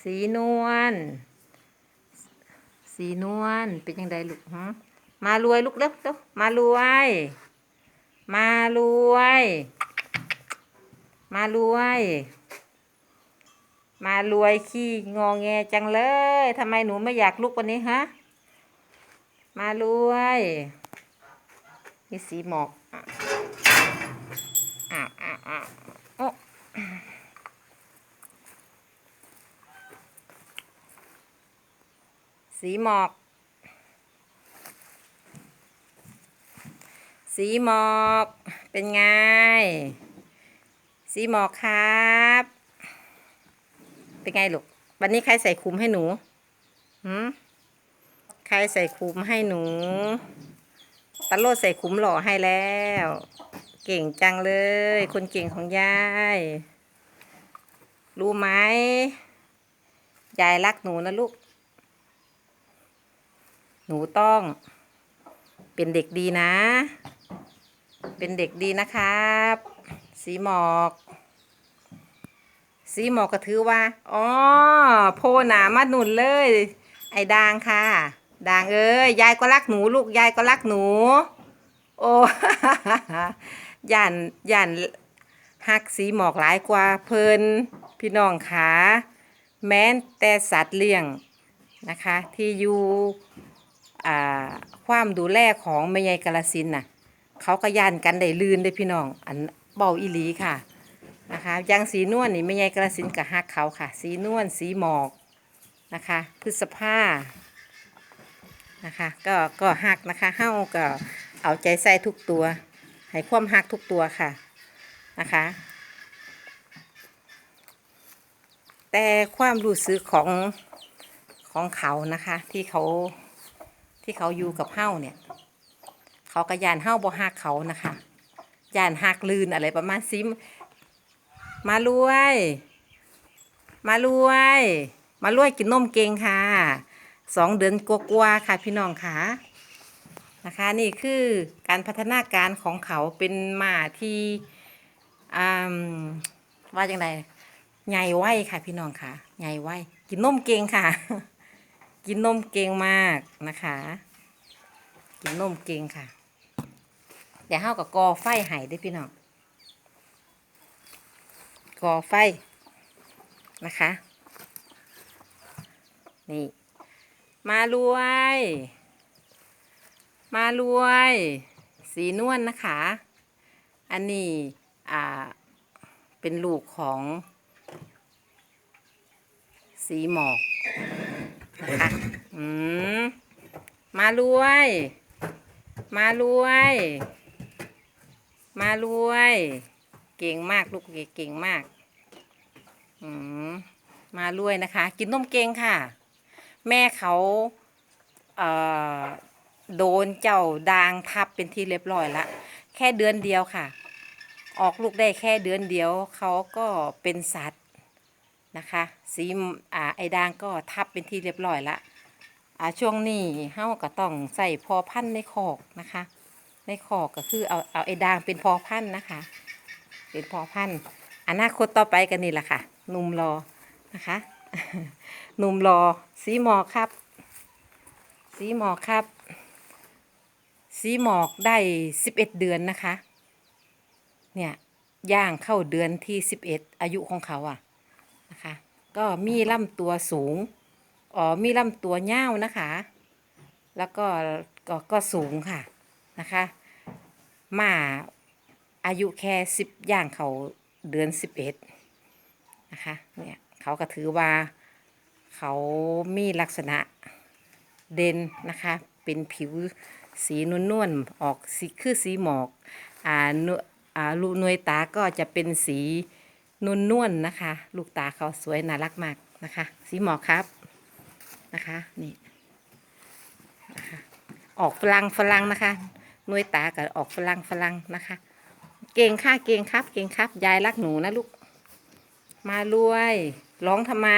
สีนวล สีนวล เป็นยังไงลูกฮะมารวยลูกเร็วเร็วมารวย มารวย มารวย มารวยขี้งอแงจังเลยทำไมหนูไม่อยากลุกวันนี้ฮะ มารวย นี่สีหมอกอะอ้าวอ้าวอ้าวโอ้ สีหมอก สีหมอก เป็นไง สีหมอกครับ เป็นไงลูก วันนี้ใครใส่คุมให้หนูหืมใครใส่คุมให้หนูตะโลดใส่คุมหล่อให้แล้ว เก่งจังเลย คนเก่งของยาย รู้ไหมยายรักหนูนะลูก หนูต้องเป็นเด็กดีนะ เป็นเด็กดีนะครับ สีหมอก สีหมอกก็ถือว่าอ๋อโพหนามาหนุนเลย ไอ้ดางค่ะ ดางเอ้ยยายก็รักหนูลูกยายก็รักหนู โอ้ย่านย่านหักสีหมอกหลายกว่าเพิ่นพี่น้องขาแม้นแต่สัตว์เลี้ยงนะคะ ที่อยู่ ความดูแลของแม่ยายกาลสินน่ะ เขาก็ย่านกันได้ลื่นได้พี่น้อง อันเบาอีหลีค่ะนะคะยังสีนวลนี่ไม่ใหญ่กระสินกับฮักเขาค่ะ สีนวลสีหมอกนะคะพฤษภานะคะก็ก็ฮักนะคะเฮ้าก็เอาใจใส่ทุกตัว ให้ความฮักทุกตัวค่ะนะคะ แต่ความรู้สึกของของเขานะคะที่เขา ที่เขาอยู่กับเฮ้าเนี่ย เขาก็ยานเฮ้าบ่ฮักเขานะคะยานฮักลื่นอะไรประมาณซิมมารวย มารวย มารวยกินนมเก่งค่ะสองเดือนกว่าๆค่ะพี่น้องค่ะนะคะนี่คือการพัฒนาการของเขาเป็นหมาที่อ่าว่าอย่างไรใหญ่ไวค่ะพี่น้องค่ะใหญ่ไวกินนมเก่งค่ะ กินนมเก่งมากนะคะ กินนมเก่งค่ะเดี๋ยวเฮากับกอไฟไห้ได้พี่น้องกอไฟนะคะ นี่ มารวย มารวย สีนวลนนะคะ อันนี้อ่าเป็นลูกของ สีหมอกนะคะ อืม มารวย มารวย มารวย เก่งมากลูกเก่งมาก อืมมาลุยนะคะ กินนมเก่งค่ะ แม่เขาเอ่อโดนเจ้าดางทับเป็นที่เรียบร้อยละแค่เดือนเดียวค่ะ ออกลูกได้แค่เดือนเดียว เขาก็เป็นสัตว์นะคะ สีอ่าไอ้ดางก็ทับเป็นที่เรียบร้อยละ อ่าช่วงนี้เฮาก็ต้องใส่พอพันในคอกนะคะ ในคอกก็คือเอาเอาไอ้ดางเป็นพอพันนะคะ เป็นพอพันอนาคตต่อไปกันนี่แหละค่ะหนุ่มรอนะคะหนุ่มรอสีหมอกครับ สีหมอกครับ สีหมอกได้สิบเอ็ดเดือนนะคะ เนี่ยย่างเข้าเดือนที่สิบเอ็ดอายุของเขาอะนะคะ ก็มีลำตัวสูง อ๋อมีลำตัวเง่าวนะคะ แล้วก็ก็ก็สูงค่ะนะคะหมาอายุแค่สิบย่างเขาเดือนสิบเอ็ดนะคะเนี่ยเขาก็ถือว่าเขามีลักษณะเด่นนะคะ เป็นผิวสีนวลนวลๆออกสีคือสีหมอกอ่าเนอ่าลูกหนวยตาก็จะเป็นสีนวลนวลนะคะ ลูกตาเขาสวยน่ารักมากนะคะ สีหมอกครับ นะคะ นี่นะคะออกฝรั่งฝรั่งนะคะนวยตากับออกฝรั่งฝรั่งนะคะ เก่งค่ะเก่งครับ เก่งครับ ยายรักหนูนะลูก มารวยร้องทำไม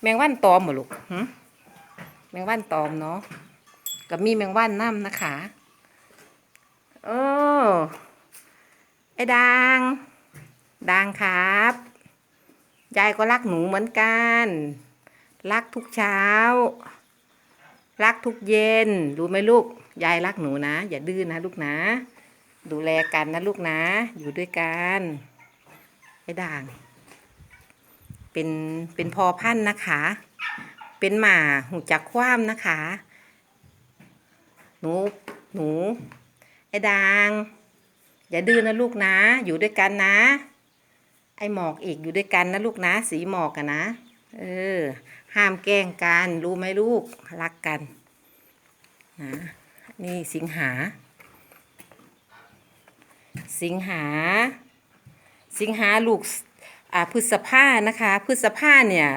แมงวันตอมเหรอลูกแมงวันตอมเนาะกับมีแมงวันน้ำนะคะเออไอ้ดางดางครับ ยายก็รักหนูเหมือนกัน รักทุกเช้า รักทุกเย็น รู้ไหมลูก ยายรักหนูนะ อย่าดื้อนะลูกนะ ดูแลกันนะลูกนะ อยู่ด้วยกันไอ้ด่าง เป็น เป็นพอพันธุ์นะคะ เป็นหมาหูจักคว้ามนะคะ หนู หนู ไอ้ด่าง อย่าดื้อนะลูกนะ อยู่ด้วยกันนะ ไอ้หมอกอีกอยู่ด้วยกันนะลูกนะ สีหมอกอะนะ เออ ห้ามแกล้งกัน รู้ไหมลูก รักกัน นะ นี่สิงหา สิงหา สิงหาลูก อ่าพฤษภานะคะ พฤษภาเนี่ย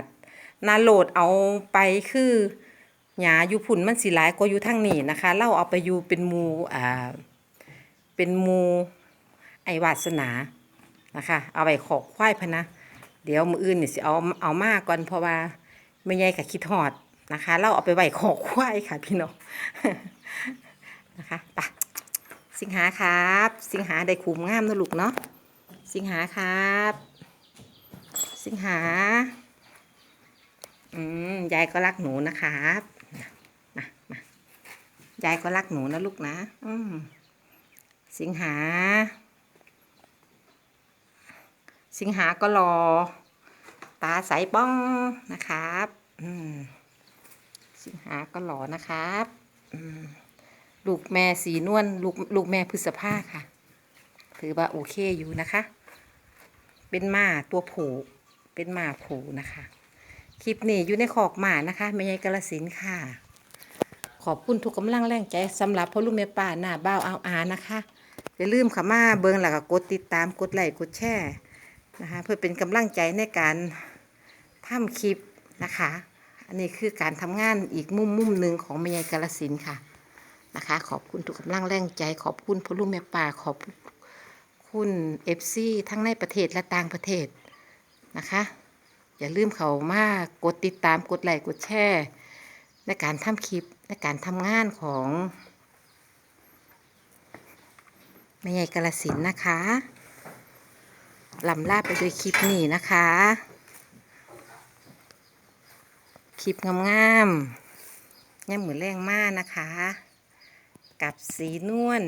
นาโหลดเอาไปคือหยาอยู่ผุ่นมันสิหลายกว่าอยู่ทางนี้นะคะเราเอาไปอยู่เป็นมูอ่า เป็นมูไอวาสนา นะคะ เอาไปขอกควายพนะ เดี๋ยวมืออื่นเนี่ยสิเอาเอามาก่อนเพราะว่าไม่ใหญ่กับคิดหอดนะคะ เราเอาไปไหว้ขอควายค่ะพี่น้องนะคะไปสิงหาครับ สิงหาได้คุมงามนะลูกเนาะสิงหาครับ สิงหาอืมยายก็รักหนูนะครับมามายายก็รักหนูนะลูกนะ อืมสิงหา สิงหาก็รอ ตาใสป้องนะครับสิงหาก็หลอนะครับลูกแม่สีนวลลูกลูกแม่พฤษภาค่ะ ถือว่าโอเคอยู่นะคะ เป็นหมาตัวผูเป็นหมาผูนะคะ คลิปนี้อยู่ในขอกหมานะคะไม่ใช่กระสินค่ะ ขอบคุณทุกกำลังแรงใจสำหรับพ่อลูกแม่ป้าหน้าบ้าวเอาอานะคะอย่าลืมค่ะมาเบิงหลักกดติดตามกดไลค์กดแชร์ นะคะเพื่อเป็นกำลังใจในการทำคลิปนะคะ อันนี้คือการทำงานอีกมุมมุมหนึ่งของแม่ยกาลสินค่ะนะคะ ขอบคุณทุกกำลังแรงใจ ขอบคุณพ่อลูกแม่ป่าขอบคุณเอฟซีทั้งในประเทศและต่างประเทศนะคะ อย่าลืมเขามากดติดตามกดไลค์กดแชร์ในการทำคลิปในการทำงานของแม่ยายกาลสินนะคะ ลำลาไปด้วยคลิปนี้นะคะ คลิปงามๆย่ำเหมือนแรงมากนะคะ กับสีนวล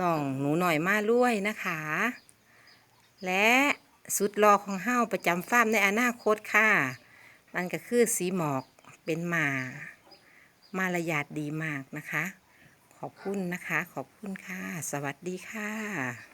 น้องหนูหน่อยมาล้วยนะคะ และสุดรอของเฮ้าประจำฟาร์มในอนาคตค่ะนั่นก็คือสีหมอกเป็นหมา มารยาทดีมากนะคะ ขอบคุณนะคะ ขอบคุณค่ะ สวัสดีค่ะ